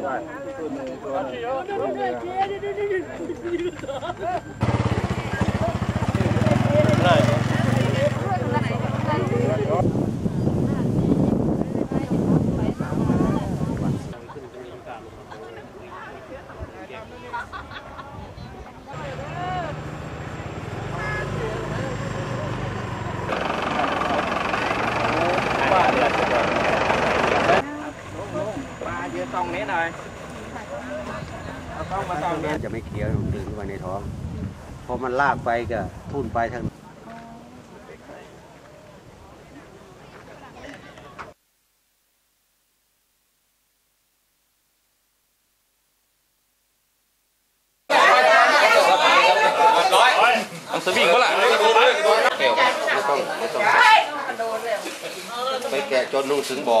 Gracias. ายืนตรงนี้หน่อยเอาต้องมาตรงนี้จะไม่เคี้ยวมันดึงเข้าไปในท้องพอมันลากไปก็ทุ่นไปทางสวิงก็ล่ะไม่ต้องไม่ต้องไปแกะจนนุ่งถึงบอก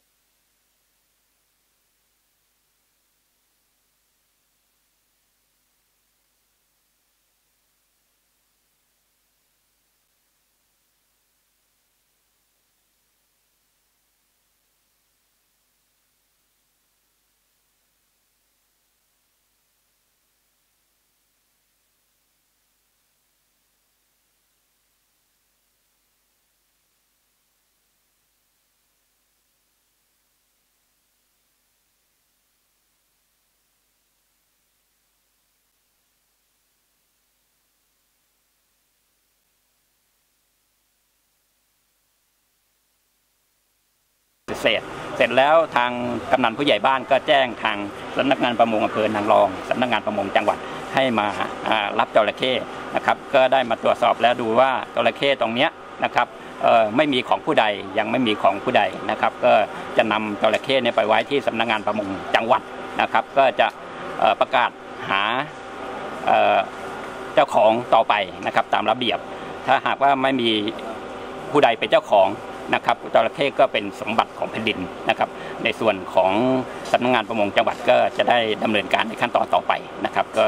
ยมองหรเสร็จเสร็จแล้วทางกำนันผู้ใหญ่บ้านก็แจ้งทางสำนักงานประมงอำเภอนางรองสำนักงานประมงจังหวัดให้มารับจระเข้นะครับก็ได้มาตรวจสอบแล้วดูว่าจระเข้ตรงเนี้ยนะครับไม่มีของผู้ใดยังไม่มีของผู้ใดนะครับก็จะนำจระเข้เนี่ยไปไว้ที่สำนักงานประมงจังหวัดนะครับก็จะประกาศหาเอ่อเจ้าของต่อไปนะครับตามระเบียบ ถ้าหากว่าไม่มีผู้ใดเป็นเจ้าของ นะครับจระเข้ก็เป็นสมบัติของแผ่นดินนะครับ ในส่วนของสำนักงานประมงจังหวัดก็จะได้ดำเนินการในขั้นตอนต่อไปนะครับก็